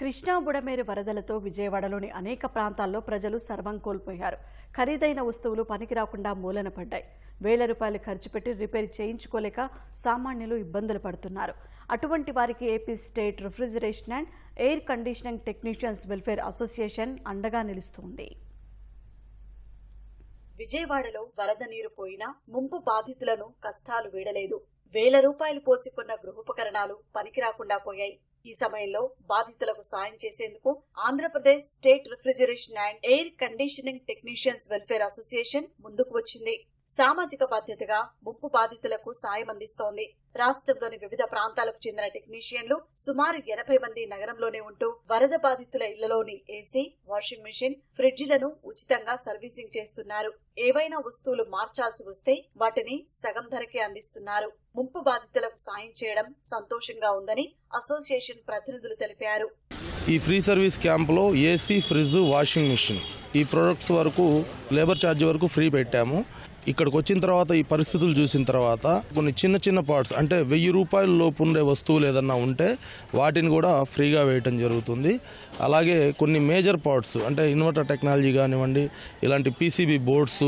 కృష్ణా బుడమేరు వరదలతో విజయవాడలోని అనేక ప్రాంతాల్లో ప్రజలు సర్వం కోల్పోయారు. ఖరీదైన వస్తువులు పనికి రాకుండా మూలన పడ్డాయి. వేల రూపాయలు ఖర్చు పెట్టి రిపేర్ చేయించుకోలేక సామాన్యులు ఇబ్బందులు పడుతున్నారు. అటువంటి వారికి AP state refrigeration and air conditioning technicians welfare association అండగా నిలుస్తోంది. విజయవాడలో వరద నీరు పోయినా ముంపు బాధితులను కష్టాలు వీడలేదు. వేల రూపాయలు పోసి కొన్న గృహోపకరణాలు పనికి రాకుండా పోయాయి. ఈ సమయంలో బాధితులకు సాయం చేసేందుకు Andhra Pradesh state refrigeration and air conditioning technicians welfare association ముందుకు వచ్చింది. సామాజిక బాధ్యతగా ముంపు బాధితులకు సాయం అందిస్తోంది. రాష్ట్రంలోని వివిధ ప్రాంతాలకు చెందిన టెక్నీషియన్లు సుమారు ఎనభై మంది నగరంలోనే ఉంటూ వరద బాధితుల ఇళ్ళలోని ఏసీ వాషింగ్ మిషన్ ఫ్రిడ్జ్లను ఉచితంగా సర్వీసింగ్ చేస్తున్నారు. ఏవైనా వస్తువులు మార్చాల్సి వస్తే వాటిని సగం ధరకే అందిస్తున్నారు. ముంపు బాధితులకు సాయం చేయడం సంతోషంగా ఉందని అసోసియేషన్ ప్రతినిధులు తెలిపారు. ఈ ఫ్రీ సర్వీస్ క్యాంపులో ఏసీ ఫ్రిడ్జ్ వాషింగ్ మిషన్ ఈ ప్రొడక్ట్స్ వరకు లేబర్ ఛార్జ్ వరకు ఫ్రీ పెట్టాము. ఇక్కడికి వచ్చిన తర్వాత ఈ పరిస్థితులు చూసిన తర్వాత కొన్ని చిన్న చిన్న పార్ట్స్ అంటే వెయ్యి రూపాయల లోపు ఉండే వస్తువులు ఏదన్నా ఉంటే వాటిని కూడా ఫ్రీగా వేయటం జరుగుతుంది. అలాగే కొన్ని మేజర్ పార్ట్స్ అంటే ఇన్వర్టర్ టెక్నాలజీ కానివ్వండి ఇలాంటి పీసీబీ బోర్డ్స్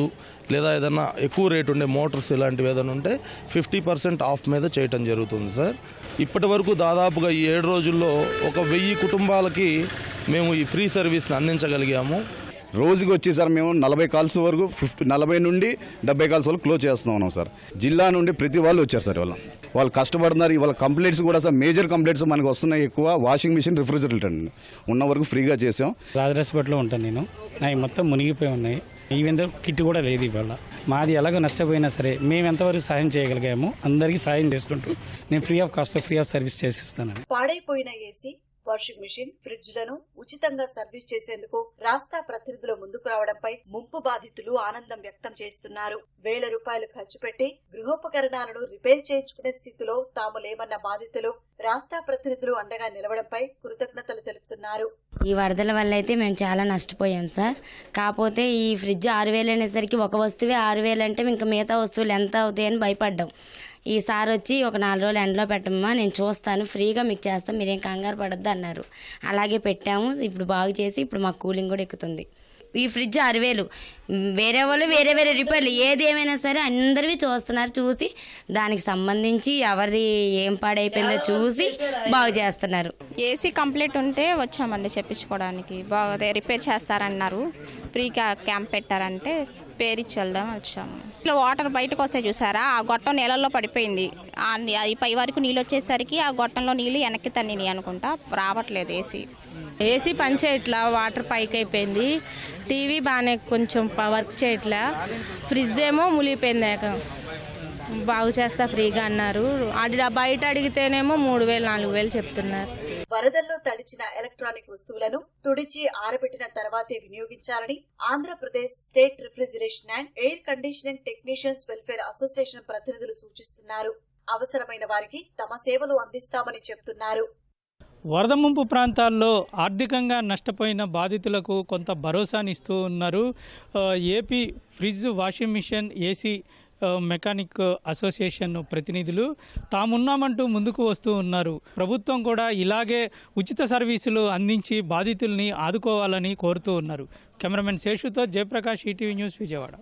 లేదా ఏదన్నా ఎక్కువ రేట్ ఉండే మోటార్స్ ఇలాంటివి ఏదైనా ఉంటే ఫిఫ్టీ పర్సెంట్ ఆఫ్ మీద చేయటం జరుగుతుంది సార్ ఇప్పటి వరకు దాదాపుగా ఈ ఏడు రోజుల్లో ఒక వెయ్యి కుటుంబాలకి మేము ఈ ఫ్రీ సర్వీస్ని అందించగలిగాము. రోజుకి వచ్చి సార్ మేము నలభై కాల్స్ వరకు ఫిఫ్టీ నలభై నుండి డెబ్బై కాల్స్ వరకు క్లోజ్ చేస్తూ ఉన్నాం సార్. జిల్లా నుండి ప్రతి వాళ్ళు వచ్చారు సార్ వాళ్ళు వాళ్ళు కష్టపడుతున్నారు. ఇవాళ కంప్లైంట్స్ కూడా సార్ మేజర్ కంప్లైంట్స్ మనకు వస్తున్నాయి ఎక్కువ. వాషింగ్ మిషన్ రిఫ్రిజిరేటర్ అండి. ఉన్న వరకు ఫ్రీగా చేసాం. రాజరాజపేటలో ఉంటాను నేను. నావి మొత్తం మునిగిపోయి ఉన్నాయి. ఈవెన్ కిట్ కూడా లేదు ఇవాళ. మాది ఎలాగో నష్టపోయినా సరే మేము ఎంతవరకు సాయం చేయగలిగామో అందరికీ సాయం చేసుకుంటూ నేను free of cost free of service చేసిస్తాను పాడైపోయిన ఏసీ వాషింగ్ మిషన్ ఫ్రిడ్జ్లను ఉచితంగా సర్వీస్ చేసేందుకు రాస్తా ప్రతినిధులు ముందుకు రావడంపై ముంపు బాధితులు ఆనందం వ్యక్తం చేస్తున్నారు. వేల రూపాయలు ఖర్చు పెట్టి గృహోపకరణాలను రిపేర్ చేయించుకునే స్థితిలో తాము లేమన్న బాధితులు రాస్తా ప్రతినిధులు అండగా నిలవడంపై కృతజ్ఞతలు తెలుపుతున్నారు. ఈ వరదల వల్ల అయితే మేము చాలా నష్టపోయాం సార్. కాకపోతే ఈ ఫ్రిడ్జ్ ఆరు వేలు అనేసరికి ఒక వస్తువే ఆరు వేలు అంటే ఇంకా మిగతా వస్తువులు ఎంత అవుతాయని భయపడ్డాం. ఈసారి వచ్చి ఒక నాలుగు రోజులు ఎండలో పెట్టమ్మా నేను చూస్తాను ఫ్రీగా మీకు చేస్తాను మీరేం కంగారు పడద్దు అన్నారు. అలాగే పెట్టాము ఇప్పుడు బాగు చేసి ఇప్పుడు మాకు కూలింగ్ కూడా ఎక్కుతుంది. ఈ ఫ్రిడ్జ్ ఆరు వేలు వేరే వాళ్ళు వేరే వేరే రిపేర్లు ఏది ఏమైనా సరే అందరివి చూస్తున్నారు చూసి దానికి సంబంధించి ఎవరిది ఏం పాడైపోయిందో చూసి బాగు చేస్తున్నారు. ఏసీ కంప్లీట్ ఉంటే వచ్చామండి చెప్పించుకోవడానికి. బాగా రిపేర్ చేస్తారన్నారు. ఫ్రీగా క్యాంప్ పెట్టారంటే పేరు ఇచ్చి వెళ్దాం వచ్చాము. ఇట్లా వాటర్ బయటకు వస్తే చూసారా? ఆ గొట్టం నీళ్ళల్లో పడిపోయింది. అది పై వరకు నీళ్ళు వచ్చేసరికి ఆ గొట్టంలో నీళ్ళు వెనక్కి తన్నినాయి అనుకుంటా. రావట్లేదు ఏసీ. ఏసీ పని చేయట్లా వాటర్ పైకి అయిపోయింది. టీవీ బాగానే కొంచెం వర్క్ చేయట్లా. ఫ్రిడ్జ్ ఏమో ములిగిపోయింది బాగు చేస్తా ఫ్రీగా అన్నారు. అది బయట అడిగితేనేమో మూడు వేలు నాలుగు వేలు చెప్తున్నారు. వరదల్లో తడిచిన ఎలక్ట్రానిక్ వస్తువులను తుడిచి ఆరబెట్టిన తర్వాతే వినియోగించాలని Andhra Pradesh state refrigeration and air conditioning technicians welfare association ప్రతినిధులు సూచిస్తున్నారు. అవసరమైన వారికి తమ సేవలు అందిస్తామని చెప్తున్నారు. వరద ముంపు ప్రాంతాల్లో ఆర్థికంగా నష్టపోయిన బాధితులకు కొంత భరోసానిస్తూ ఉన్నారు. AP fridge washing machine AC mechanic association ప్రతినిధులు తామున్నామంటూ ముందుకు వస్తూ ఉన్నారు. ప్రభుత్వం కూడా ఇలాగే ఉచిత సర్వీసులు అందించి బాధితుల్ని ఆదుకోవాలని కోరుతూ ఉన్నారు. కెమెరామెన్ శేషుతో జయప్రకాష్ ఈటీవీ న్యూస్ విజయవాడ.